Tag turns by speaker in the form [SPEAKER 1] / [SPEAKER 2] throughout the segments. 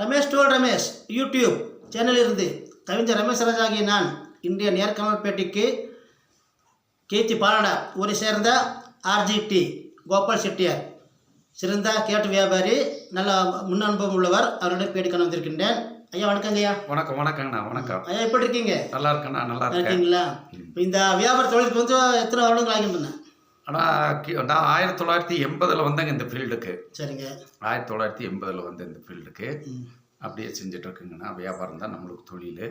[SPEAKER 1] ரமேஷ் டோல் ரமேஷ் யூடியூப் சேனலிலிருந்து கவிஞர் ரமேஷ் ராஜ் ஆகிய நான் இன்றைய நேர்காணல் பேட்டிக்கு கீர்த்தி பாலடா ஊரை சேர்ந்த ஆர்ஜிடி கோபால் செட்டியார். சிறந்த கேட்டு வியாபாரி நல்ல முன் அனுபவம் உள்ளவர். அவருடைய பேட்டி காண வந்திருக்கின்றேன். ஐயா வணக்கங்க ஐயா.
[SPEAKER 2] வணக்கம் வணக்கங்கண்ணா வணக்கம்.
[SPEAKER 1] ஐயா எப்படி இருக்கீங்க?
[SPEAKER 2] நல்லா இருக்கேண்ணா நல்லா
[SPEAKER 1] இருக்கீங்களா? இந்த வியாபார தொழிலுக்கு வந்து எத்தனை வருடங்கள் ஆகின்றன?
[SPEAKER 2] ஆனால் நான் ஆயிரத்தி தொள்ளாயிரத்தி எண்பதில் வந்தேங்க இந்த ஃபீல்டுக்கு.
[SPEAKER 1] சரிங்க.
[SPEAKER 2] ஆயிரத்தி தொள்ளாயிரத்தி எண்பதில் வந்து இந்த ஃபீல்டுக்கு. அப்படியே செஞ்சுட்டு இருக்குங்கண்ணா வியாபாரம் தான் நம்மளுக்கு தொழில்.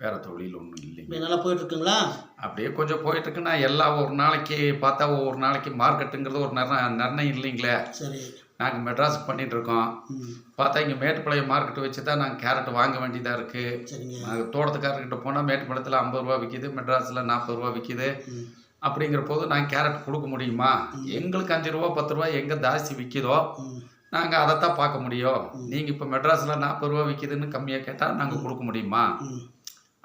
[SPEAKER 2] வேற தொழில் ஒன்றும் இல்லைங்க.
[SPEAKER 1] நல்லா போயிட்டு இருக்குங்களா
[SPEAKER 2] அப்படியே கொஞ்சம் போயிட்டு இருக்குண்ணா எல்லாம் ஒரு நாளைக்கு பார்த்தா ஒவ்வொரு நாளைக்கு மார்க்கெட்டுங்கிறது ஒரு நிர்ணய நிர்ணயம் இல்லைங்களே.
[SPEAKER 1] சரி.
[SPEAKER 2] நாங்கள் மெட்ராஸுக்கு பண்ணிட்டு இருக்கோம்
[SPEAKER 1] ம்.
[SPEAKER 2] பார்த்தா இங்கே மேட்டுப்பாளையம் மார்க்கெட் வச்சு தான் நாங்கள் கேரட் வாங்க வேண்டியதாக இருக்குது நாங்கள் தோட்டத்துக்காரர்கிட்ட போனால் மேட்டுப்பாளையத்தில் ஐம்பது ரூபா விற்கிது மெட்ராஸில் நாற்பது ரூபா விற்கிது அப்படிங்கிற போது நான் கேரட் கொடுக்க முடியுமா? எங்களுக்கு அஞ்சு ரூபா பத்து ரூபா எங்கே ஜாஸ்தி விற்கிதோ நாங்கள் அதைத்தான் பார்க்க முடியும். நீங்கள் இப்போ மெட்ராஸில் நாற்பது ரூபா விற்கிதுன்னு கம்மியாக கேட்டால் நாங்கள் கொடுக்க முடியுமா?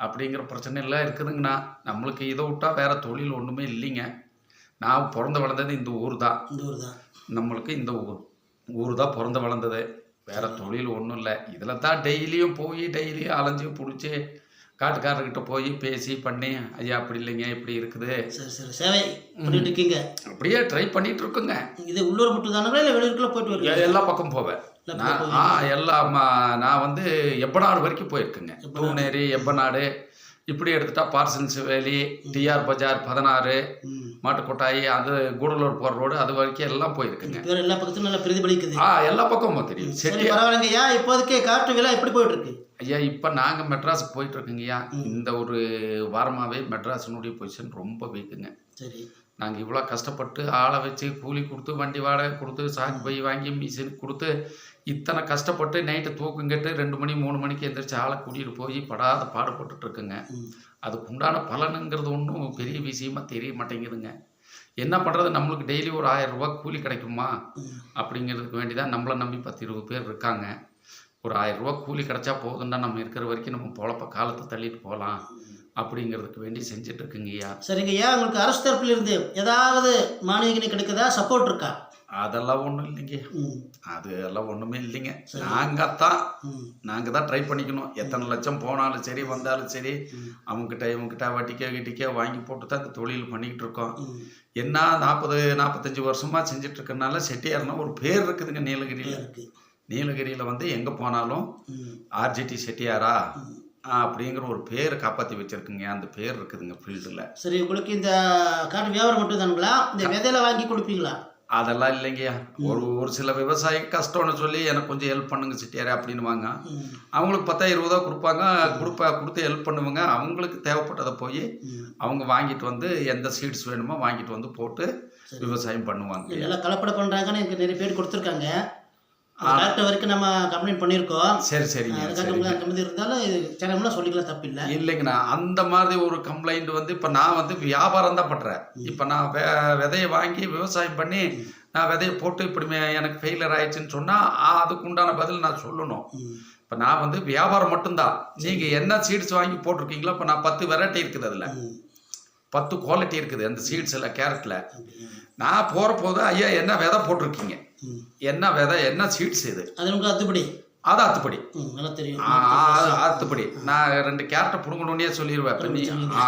[SPEAKER 2] அப்படிங்கிற பிரச்சனை எல்லாம் இருக்குதுங்கண்ணா. நம்மளுக்கு இதை விட்டா வேற தொழில் ஒன்றுமே இல்லைங்க. நான் பிறந்து வளர்ந்தது இந்த ஊர் தான்.
[SPEAKER 1] இந்த ஊர் தான்.
[SPEAKER 2] நம்மளுக்கு இந்த ஊர். ஊர் தான் பிறந்து வளர்ந்தது. வேற தொழில் ஒன்றும் இல்லை. இதில் தான் டெய்லியும் போய் டெய்லியும் அலைஞ்சு பிடிச்சி காட்டுக்காரர்கிட்ட போய் பேசி பண்ணி ஐயா அப்படி இல்லைங்க இப்படி இருக்குது.
[SPEAKER 1] சரி சரி சேவை பண்ணிட்டு இருக்கீங்க.
[SPEAKER 2] அப்படியே ட்ரை பண்ணிட்டு இருக்குங்க.
[SPEAKER 1] இது உள்ளூர் மட்டும் தானுங்களா இல்லை வெளியூருக்குள்ள போயிட்டு வருவீங்க
[SPEAKER 2] எல்லா பக்கம் போவேன்.
[SPEAKER 1] எல்லா
[SPEAKER 2] நான் ம- நான் வந்து எப்பநாடு வரைக்கும் போயிருக்கேங்க. பூனேரி எப்பநாடு இப்படி எடுத்துட்டா பார்சன்ஸ் வேலி டிஆர் பஜார் பதினாறு மாட்டுக்கொட்டாயி அது கூடலூர் போகிற ரோடு அது வரைக்கும் எல்லாம் போயிருக்குங்க.
[SPEAKER 1] எல்லா பக்கத்துலையும் நல்லா பிரதிபலிக்குது.
[SPEAKER 2] ஆ எல்லா பக்கமும் தெரியும்.
[SPEAKER 1] சரி பரவாயில்லைங்க. ஐயா இப்போதைக்கு காட்டு விலை எப்படி போயிட்டு இருக்கு
[SPEAKER 2] ஐயா இப்போ நாங்கள் மெட்ராஸுக்கு போயிட்டு இருக்கோங்கய்யா இந்த ஒரு வாரமாகவே மெட்ராஸினுடைய பொசிஷன் ரொம்ப வீக்குங்க
[SPEAKER 1] சரி.
[SPEAKER 2] நாங்கள் இவ்வளோ கஷ்டப்பட்டு ஆளை வச்சு கூலி கொடுத்து வண்டி வாடகை கொடுத்து சாக்கு பை வாங்கி மிஷின் கொடுத்து இத்தனை கஷ்டப்பட்டு நைட்டு தூக்கங்கட்டு ரெண்டு மணி மூணு மணிக்கு எந்திரிச்சு ஆளை கூட்டிகிட்டு போய் படாத
[SPEAKER 1] ம்.
[SPEAKER 2] அதுக்கு உண்டான பலனுங்கிறது ஒன்றும் பெரிய விஷயமா தெரிய மாட்டேங்குதுங்க. என்ன பண்ணுறது நம்மளுக்கு டெய்லி ஒரு ஆயிரம் ரூபாய் கூலி கிடைக்குமா? அப்படிங்கிறதுக்கு வேண்டி தான் நம்மளை நம்பி பத்து இருபது பேர் இருக்காங்க. ஒரு ஆயிரம் ரூபாய் கூலி கிடைச்சா போதும்னா நம்ம இருக்கிற வரைக்கும் நம்ம பொழப்ப காலத்தை தள்ளிட்டு போகலாம். அப்படிங்கிறதுக்கு வேண்டி செஞ்சுட்டு இருக்குங்கய்யா
[SPEAKER 1] சரிங்க ஐயா உங்களுக்கு அரசு தரப்புல இருந்து ஏதாவது மானியங்கள் கிடைக்குதா? சப்போர்ட் இருக்கா?
[SPEAKER 2] அதெல்லாம் ஒன்றும் இல்லைங்க அது எல்லாம் ஒன்றுமே இல்லைங்க. நாங்கள் தான் நாங்கள் தான் ட்ரை பண்ணிக்கணும். எத்தனை லட்சம் போனாலும் சரி வந்தாலும் சரி. அவங்ககிட்ட இவங்ககிட்ட வட்டிக்கோ கிட்டிக்கோ வாங்கி போட்டு தான் இந்த தொழில் பண்ணிக்கிட்டு இருக்கோம் என்ன நாற்பது நாற்பத்தஞ்சு வருஷமாக செஞ்சுட்டு இருக்கறனால செட்டியார்னா ஒரு பேர் இருக்குதுங்க நீலகிரியில்.
[SPEAKER 1] இருக்கு.
[SPEAKER 2] நீலகிரியில் வந்து எங்கே போனாலும் ஆர்ஜிடி செட்டியாரா? அப்படிங்கிற ஒரு பேர் காப்பாற்றி வச்சிருக்குங்க. அந்த பேர் இருக்குதுங்க ஃபீல்டில்.
[SPEAKER 1] சரி உங்களுக்கு இந்த காட்டு வியாபாரம் மட்டும் தானுங்களா? இந்த விதையில வாங்கி கொடுப்பீங்களா?
[SPEAKER 2] அதெல்லாம் இல்லைங்கய்யா ஒரு ஒரு சில விவசாயி கஷ்டம்னு சொல்லி எனக்கு கொஞ்சம் ஹெல்ப் பண்ணுங்க செட்டியாரே அப்படின்னுவாங்க.
[SPEAKER 1] ம்.
[SPEAKER 2] அவங்களுக்கு பத்தா இருபதா கொடுப்பாங்க. கொடுப்பா கொடுத்து ஹெல்ப் பண்ணுவாங்க. அவங்களுக்கு தேவைப்பட்டதை போய் அவங்க வாங்கிட்டு வந்து எந்த சீட்ஸ் வேணுமோ வாங்கிட்டு வந்து போட்டு விவசாயம் பண்ணுவாங்க.
[SPEAKER 1] நல்லா கலப்படம் பண்ணுறாங்கன்னு எனக்கு நிறைய பேர் கொடுத்துருக்காங்க. கரெக்டாக வரைக்கும் நம்ம கம்ப்ளைண்ட் பண்ணியிருக்கோம்.
[SPEAKER 2] சரி சரிங்க
[SPEAKER 1] அதுக்காக
[SPEAKER 2] சரி
[SPEAKER 1] மாதிரி இருந்தாலும் இது சேனல்ல சொல்லிக்கலாம் தப்பில்லை.
[SPEAKER 2] இல்லைங்கண்ணா அந்த மாதிரி ஒரு கம்ப்ளைண்ட் வந்து இப்போ நான் வந்து வியாபாரம் தான் பண்ணுறேன் இப்போ நான் வெ விதையை வாங்கி விவசாயம் பண்ணி நான் விதையை போட்டு இப்படி எனக்கு ஃபெயிலியர் ஆயிடுச்சுன்னு சொன்னால் அதுக்கு உண்டான பதில் நான் சொல்லணும். இப்போ நான் வந்து வியாபாரம் மட்டும்தான். நீங்கள் என்ன சீட்ஸ் வாங்கி போட்டிருக்கீங்களோ இப்போ நான் பத்து வெரைட்டி இருக்குது அதில். பத்து குவாலிட்டி இருக்குது அந்த சீட்ஸில் கேரட்டில் நான் போகிற போது ஐயா என்ன விதை போட்டிருக்கீங்க? என்ன விதை என்ன சீட்ஸ் இது?
[SPEAKER 1] அது உங்களுக்கு அத்துப்படி?
[SPEAKER 2] அது அத்துப்படி.
[SPEAKER 1] நல்லா தெரியும்.
[SPEAKER 2] அத்துப்படி. நான் ரெண்டு கேரட்டை பிடுங்கணுன்னே சொல்லிடுவேன் இப்போ நீ ஆ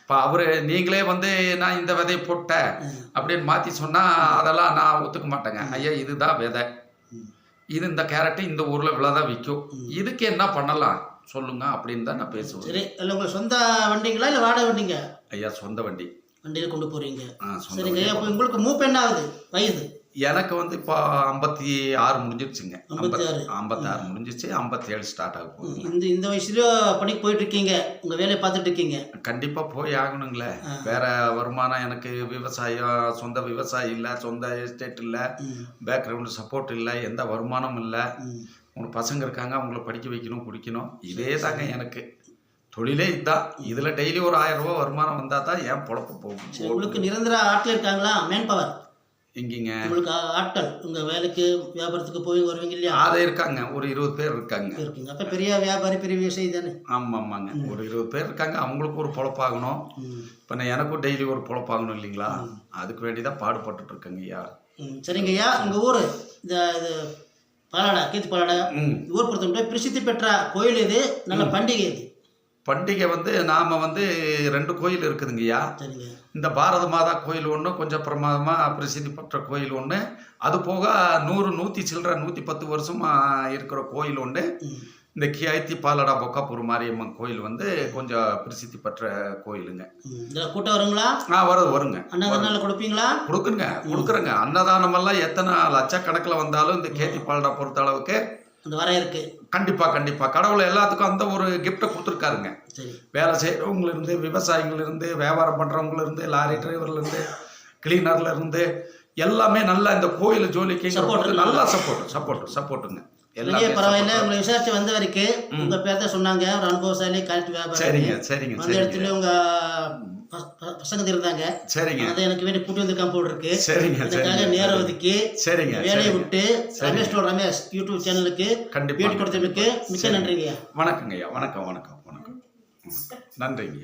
[SPEAKER 2] இப்போ அவரு நீங்களே வந்து நான் இந்த விதையை போட்டேன் அப்படின்னு மாற்றி சொன்னால் அதெல்லாம் நான் ஒத்துக்க மாட்டேங்க. ஐயா இதுதான் விதை. இது இந்த கேரட்டு இந்த ஊரில் இவ்வளோதான் விற்கும். இதுக்கு என்ன பண்ணலாம்? சொல்லுங்க அப்படின்னு தான் நான் பேசுவேன்.
[SPEAKER 1] சரி இல்லை உங்களுக்கு சொந்த வண்டிங்களா இல்லை வாடகை வண்டிங்க?
[SPEAKER 2] ஐயா சொந்த வண்டி.
[SPEAKER 1] வண்டியில் கொண்டு
[SPEAKER 2] சொந்த
[SPEAKER 1] சரிங்க இப்போ உங்களுக்கு மூப்பு என்ன ஆகுது? வயது?
[SPEAKER 2] எனக்கு வந்து இப்போ ஐம்பத்தி ஆறு முடிஞ்சிருச்சுங்க.
[SPEAKER 1] ஐம்பத்தி ஆறு.
[SPEAKER 2] ஐம்பத்தாறு முடிஞ்சிச்சு ஐம்பத்தேழு ஸ்டார்ட் ஆக போகுது.
[SPEAKER 1] இந்த இந்த வயசுலயும் பணிக்கு போயிட்டு இருக்கீங்க உங்க வேலையை பார்த்துட்டு இருக்கீங்க
[SPEAKER 2] கண்டிப்பா போய் ஆகணுங்களே. வேற வருமானம் எனக்கு விவசாயம் சொந்த விவசாயம் இல்லை சொந்த எஸ்டேட் இல்லை பேக்ரவுண்டு சப்போர்ட் இல்லை எந்த வருமானமும் இல்லை.
[SPEAKER 1] ம்
[SPEAKER 2] உங்க பசங்க இருக்காங்க அவங்கள படிக்க வைக்கணும் குடிக்கணும். இதே தாங்க எனக்கு. தொழிலே இதுதான் இதில் டெய்லி ஒரு ஆயிரம் ரூபாய் வருமானம் வந்தால் தான் ஏன் பொழப்பு போகும்.
[SPEAKER 1] உங்களுக்கு நிரந்தர ஆட்கள் இருக்காங்களா? மேன் பவர்
[SPEAKER 2] எங்கேங்க?
[SPEAKER 1] உங்களுக்கு ஆட்கள். உங்க வேலைக்கு வியாபாரத்துக்கு போய் வருவீங்க இல்லையா?
[SPEAKER 2] அதை இருக்காங்க. ஒரு இருபது பேர் இருக்காங்க.
[SPEAKER 1] இருக்குங்க. அப்ப பெரிய வியாபாரி பெரிய விவசாயி தானே?
[SPEAKER 2] ஆமாம் ஆமாங்க ஒரு இருபது பேர் இருக்காங்க. அவங்களுக்கு ஒரு பொழப்பாகணும். இப்போ நான் எனக்கும் டெய்லி ஒரு பொழப்பாகணும் இல்லைங்களா? அதுக்கு வேண்டி தான் பாடுபட்டுட்டு இருக்கேங்க ஐயா.
[SPEAKER 1] சரிங்க ஐயா. உங்க ஊர்? இந்த கீர்த்தி பாலாடா.
[SPEAKER 2] ம்.
[SPEAKER 1] ஊர் பொறுத்தவரை பிரசித்தி பெற்ற கோயில் இது நல்ல பண்டிகை இது.
[SPEAKER 2] பண்டிகை வந்து நாம் வந்து ரெண்டு கோயில் இருக்குதுங்கய்யா.
[SPEAKER 1] சரிங்க.
[SPEAKER 2] இந்த பாரத மாதா கோயில் ஒன்று கொஞ்சம் பிரமாதமாக பிரசித்தி பெற்ற கோயில் ஒன்று அது போக நூறு நூற்றி சில்லற நூற்றி பத்து வருஷமாக இருக்கிற கோயில் ஒன்று இந்த கியாய்த்தி பாலடா பொக்காப்பூர் மாரியம்மன் கோயில் வந்து கொஞ்சம் பிரசித்தி பெற்ற கோயிலுங்க.
[SPEAKER 1] இதில் கூட்டம் வருங்களா?
[SPEAKER 2] ஆ வருது வருங்க.
[SPEAKER 1] அன்னதானம் கொடுப்பீங்களா?
[SPEAKER 2] கொடுக்குறங்க கொடுக்குறங்க. அன்னதானமெல்லாம் எத்தனை லட்சக்கணக்கில் வந்தாலும் இந்த கேத்தி பாலடா பொறுத்த அளவுக்கு
[SPEAKER 1] அந்த வர இருக்கு.
[SPEAKER 2] கண்டிப்பா கண்டிப்பா. கடவுள் எல்லாத்துக்கும் அந்த ஒரு கிஃப்ட்டை கொடுத்துருக்காருங்க. வேலை செய்கிறவங்கள இருந்து விவசாயிகள் இருந்து வியாபாரம் பண்றவங்கள இருந்து லாரி டிரைவர்ல இருந்து கிளீனர்ல இருந்து எல்லாமே நல்லா இந்த கோயில் ஜோலிக்கு நல்லா சப்போர்ட் சப்போர்ட் சப்போர்ட்டுங்க
[SPEAKER 1] பெரிய பரவாயில்ல. உங்களை விசாரிச்சு வந்த வரைக்கும் உங்க பேர் தான் சொன்னாங்க. ஒரு அனுபவசாலி கல்வி வியாபாரம்
[SPEAKER 2] சரிங்க சரிங்க
[SPEAKER 1] அந்த இடத்துல உங்க பசங்க இருந்தாங்க.
[SPEAKER 2] சரிங்க.
[SPEAKER 1] அதை எனக்கு வேண்டி கூட்டி வந்திருக்கான் போல் இருக்கு
[SPEAKER 2] சரிங்க
[SPEAKER 1] அதுக்காக நேரம் ஒதுக்கி
[SPEAKER 2] சரிங்க
[SPEAKER 1] வேலையை. விட்டு ரமேஷ் யூடியூப் சேனலுக்கு
[SPEAKER 2] கண்டிப்பா
[SPEAKER 1] பேட்டி கொடுத்ததுக்கு மிக்க நன்றிங்க
[SPEAKER 2] வணக்கங்க ஐயா வணக்கம் வணக்கம் வணக்கம். ம். நன்றிங்க